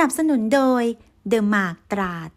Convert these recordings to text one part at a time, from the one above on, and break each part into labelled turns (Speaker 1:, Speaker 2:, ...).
Speaker 1: นับสนุนโดยเดอะมาร์กตราด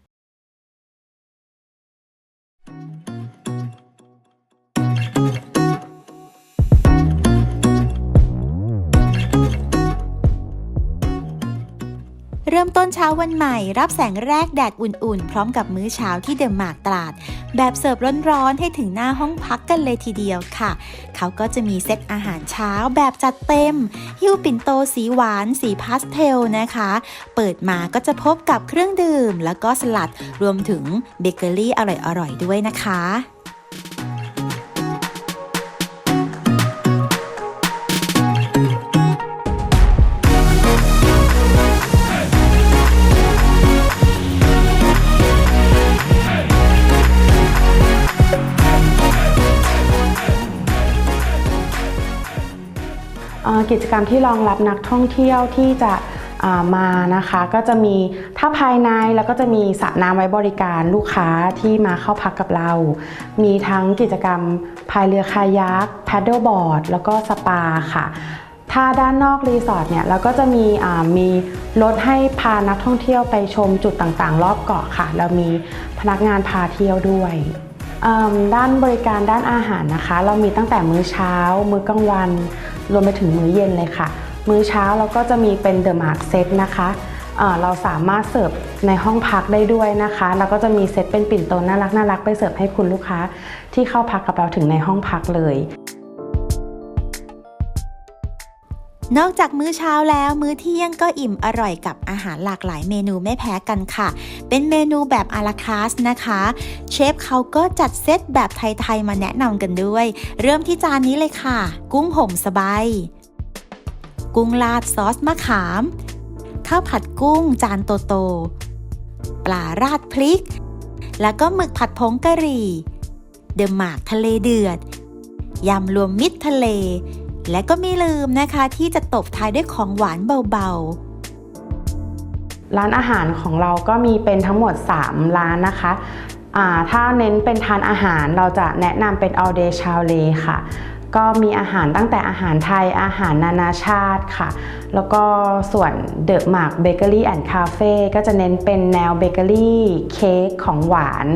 Speaker 1: ริ่มต้นเช้าวันใหม่ รับแสงแรกแดดอุ่นๆ พร้อมกับมื้อเช้าที่เดอะมาร์กตราด แบบเสิร์ฟร้อนๆ ให้ถึงหน้าห้องพักกันเลยทีเดียวค่ะ เขาก็จะมีเซตอาหารเช้าแบบจัดเต็มฮิ้วปิ่นโตสีหวาน สีพาสเทลนะคะ เปิดมาก็จะพบกับเครื่องดื่ม แล้วก็สลัดรวมถึงเบเกอรี่อร่อยๆ ด้วยนะคะ
Speaker 2: กิจกรรมที่รองรับนักท่องเที่ยวที่จะามานะคะก็จะมีถ้าภายในแล้วก็จะมีสระน้ำไว้บริการลูกค้าที่มาเข้าพักกับเรา มีทั้งกิจกรรมพายเรือคายักแพดเดิลบอร์ดแล้วก็สปาค่ะ ถ้าด้านนอกรีสอร์ทเนี่ยเราก็จะมีมีรถให้พานักท่องเที่ยวไปชมจุดต่างๆ รอบเกาะค่ะ เรามีพนักงานพาเที่ยวด้วยด้านบริการด้านอาหารนะคะ เรามีตั้งแต่มื้อเช้า มื้อกลางวัน รวมไปถึงมื้อเย็นเลยค่ะ มื้อเช้าเราก็จะมีเป็นเดอะมาร์กเซตนะคะเอ่อเราสามารถเสิร์ฟในห้องพักได้ด้วยนะคะ แล้วก็จะมีเซตเป็นปิ่นโตน่ารักน่ารักไปเสิร์ฟให้คุณลูกค้า ที่เข้าพักกับเราถึงในห้องพักเลย
Speaker 1: นอกจากมื้อเช้าแล้วมื้อเที่ยงก็อิ่มอร่อยกับอาหารหลากหลายเมนูไม่แพ้กันค่ะ เป็นเมนูแบบอาราคาสนะคะ เชฟเขาก็จัดเซตแบบไทย ๆ มาแนะนำกันด้วย เริ่มที่จานนี้เลยค่ะ กุ้งห่มสบาย กุ้งลาดซอสมะขาม ข้าวผัดกุ้งจานโตๆปลาราดพริก แล้วก็หมึกผัดผงกะหรี่ เดอะหมากทะเลเดือด ยำรวมมิตรทะเล และก็ไม่ลืมนะคะที่จะตบท้ายด้วยของหวานเบาๆ
Speaker 2: ร้านอาหารของเราก็มีเป็นทั้งหมด 3 ร้านนะคะถ้าเน้นเป็นทานอาหารเราจะแนะนำเป็น all day c h a o l e ค่ะ ก็มีอาหารตั้งแต่อาหารไทยอาหารนานาชาติค่ะ แล้วก็ส่วน The Mark Bakery and Cafe ก็จะเน้นเป็นแนวเบเกอรี่เค้กของหวาน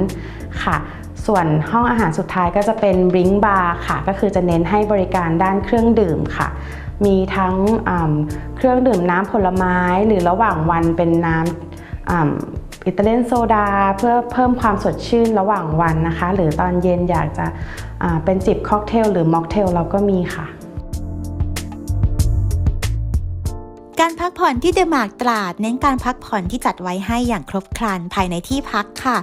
Speaker 2: ค่ะ ส่วนห้องอาหารสุดท้ายก็จะเป็น Ring Bar ค่ะ ก็คือจะเน้นให้บริการด้านเครื่องดื่มค่ะ มีทั้งเครื่องดื่มน้ำผลไม้หรือระหว่างวันเป็นน้ำอิตาเลียนโซดา เพื่อเพิ่มความสดชื่นระหว่างวันนะคะ หรือตอนเย็นอยากจะเป็นจิบค็อกเทลหรือม็อกเทลเราก็มีค่ะ
Speaker 1: การพักผ่อนที่เดอะมาร์กตราด เน้นการพักผ่อนที่จัดไว้ให้อย่างครบครันภายในที่พักค่ะ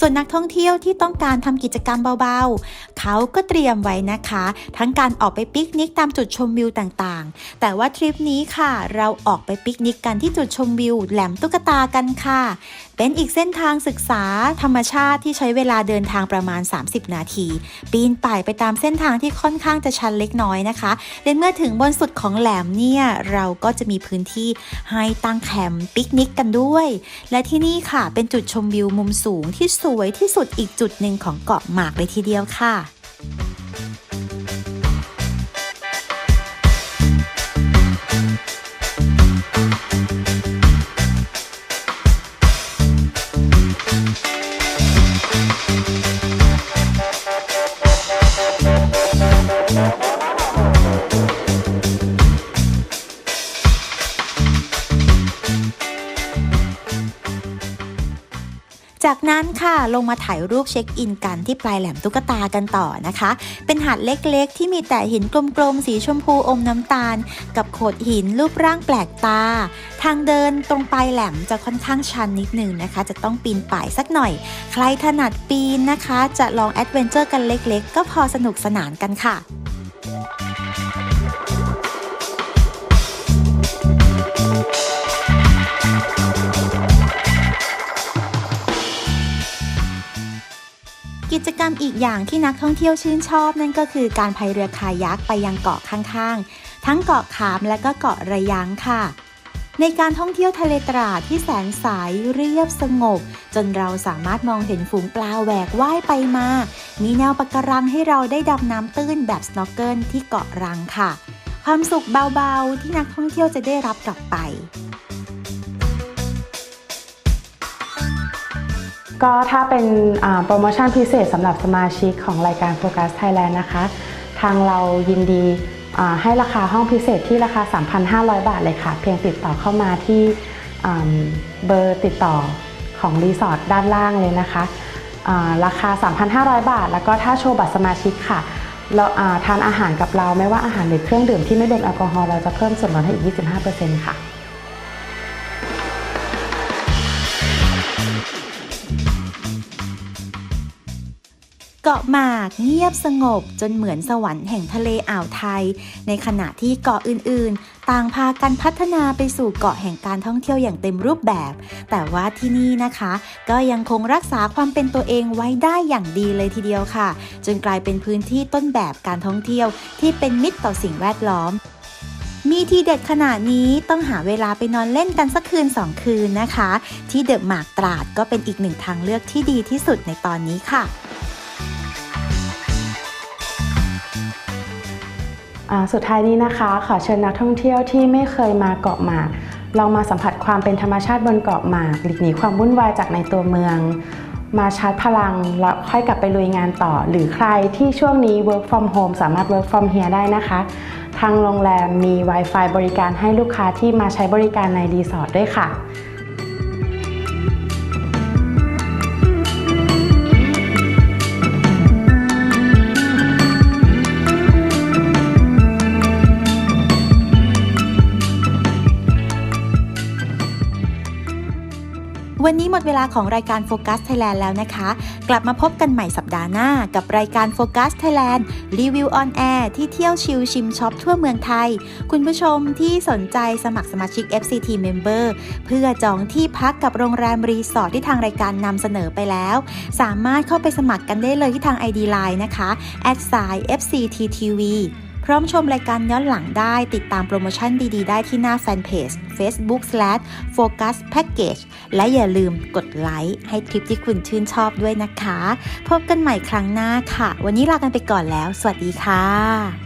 Speaker 1: ส่วนนักท่องเที่ยวที่ต้องการทำกิจกรรมเบาๆ เขาก็เตรียมไว้นะคะ ทั้งการออกไปปิกนิกตามจุดชมวิวต่างๆ แต่ว่าทริปนี้ค่ะ เราออกไปปิกนิกกันที่จุดชมวิว แหลมตุ๊กตากันค่ะ เป็นอีกเส้นทางศึกษาธรรมชาติที่ใช้เวลาเดินทางประมาณ 30 นาที ปีนป่ายไปตามเส้นทางที่ค่อนข้างจะชันเล็กน้อยนะคะและเมื่อถึงบนสุดของแหลมเนี่ยเราก็จะมีพื้นที่ให้ตั้งแคมป์ปิกนิกกันด้วย และที่นี่ค่ะเป็นจุดชมวิวมุมสูงที่สสวยที่สุดอีกจุดหนึ่งของเกาะหมากเลยทีเดียวค่ะ จากนั้นค่ะลงมาถ่ายรูปเช็คอินกันที่ปลายแหลมตุ๊กตากันต่อนะคะ เป็นหาดเล็กๆ ที่มีแต่หินกลมๆ สีชมพูอมน้ำตาล กับโขดหินรูปร่างแปลกตา ทางเดินตรงปลายแหลมจะค่อนข้างชันนิดนึงนะคะ จะต้องปีนป่ายสักหน่อย ใครถนัดปีนนะคะ จะลองแอดเวนเจอร์กันเล็กๆ ก็พอสนุกสนานกันค่ะ จกรรมอีกอย่างที่นักท่องเที่ยวชื่นชอบนั่นก็คือการพายเรือคายักไปยังเกาะข้างๆ ทั้งเกาะขามและก็เกาะระยังค่ะ ในการท่องเที่ยวทะเลตราดที่แสนใสเรียบสงบ จนเราสามารถมองเห็นฝูงปลาแหวกว่ายไปมา มีแนวปะการังให้เราได้ดำน้ำตื้นแบบสโนว์เกิลที่เกาะรังค่ะ ความสุขเบาๆที่นักท่องเที่ยวจะได้รับกลับไป
Speaker 2: ก็ถ้าเป็นโปรโมชั่นพิเศษสำหรับสมาชิกของรายการ Focus Thailand นะคะ ทางเรายินดีให้ราคาห้องพิเศษที่ราคา 3,500 บาทเลยค่ะ เพียงติดต่อเข้ามาที่เบอร์ติดต่อของรีสอร์ทด้านล่างเลยนะคะ ราคา 3,500 บาท แล้วก็ถ้าโชว์บัตรสมาชิกค่ะเราทานอาหารกับเราไม่ว่าอาหารหรือเครื่องดื่มที่ไม่รวมแอลกอฮอล์เราจะเพิ่มส่วนลดให้อีก 25%ค่ะ
Speaker 1: เกาะหมากเงียบสงบจนเหมือนสวรรค์แห่งทะเลอ่าวไทย ในขณะที่เกาะอื่นๆ ต่างพากันพัฒนาไปสู่เกาะแห่งการท่องเที่ยวอย่างเต็มรูปแบบ แต่ว่าที่นี่นะคะ ก็ยังคงรักษาความเป็นตัวเองไว้ได้อย่างดีเลยทีเดียวค่ะ จนกลายเป็นพื้นที่ต้นแบบการท่องเที่ยวที่เป็นมิตรต่อสิ่งแวดล้อมมีทีเด็ดขนาดนี้ต้องหาเวลาไปนอนเล่นกันสักคืนสองคืนนะคะ ที่เดอะหมากตราดก็เป็นอีกหนึ่งทางเลือกที่ดีที่สุดในตอนนี้ค่ะ
Speaker 2: สุดท้ายนี้นะคะ ขอเชิญนักท่องเที่ยวที่ไม่เคยมาเกาะหมากลองมาสัมผัสความเป็นธรรมชาติบนเกาะหมากหลีกหนีความวุ่นวายจากในตัวเมือง มาชาร์จพลังแล้วค่อยกลับไปลุยงานต่อ หรือใครที่ช่วงนี้ work from home สามารถ work from here ได้นะคะ ทางโรงแรมมี Wi-Fi บริการให้ลูกค้าที่มาใช้บริการในรีสอร์ทด้วยค่ะ
Speaker 1: วันนี้หมดเวลาของรายการโฟกัสไทยแลนด์แล้วนะคะ กลับมาพบกันใหม่สัปดาห์หน้า กับรายการโฟกัสไทยแลนด์รีวิวออนแอร์ที่เที่ยวชิลชิมช็อปทั่วเมืองไทย คุณผู้ชมที่สนใจสมัครสมาชิก FCT Member เพื่อจองที่พักกับโรงแรมรีสอร์ทที่ทางรายการนำเสนอไปแล้ว สามารถเข้าไปสมัครกันได้เลยที่ทาง ID Line นะคะ at s i FCTTV พร้อมชมรายการย้อนหลังได้ติดตามโปรโมชั่นดีๆ ได้ที่หน้าแฟนเพจ Facebook Focus Package และอย่าลืมกดไลค์ให้คลิปที่คุณชื่นชอบด้วยนะคะ พบกันใหม่ครั้งหน้าค่ะ วันนี้ลากันไปก่อนแล้ว สวัสดีค่ะ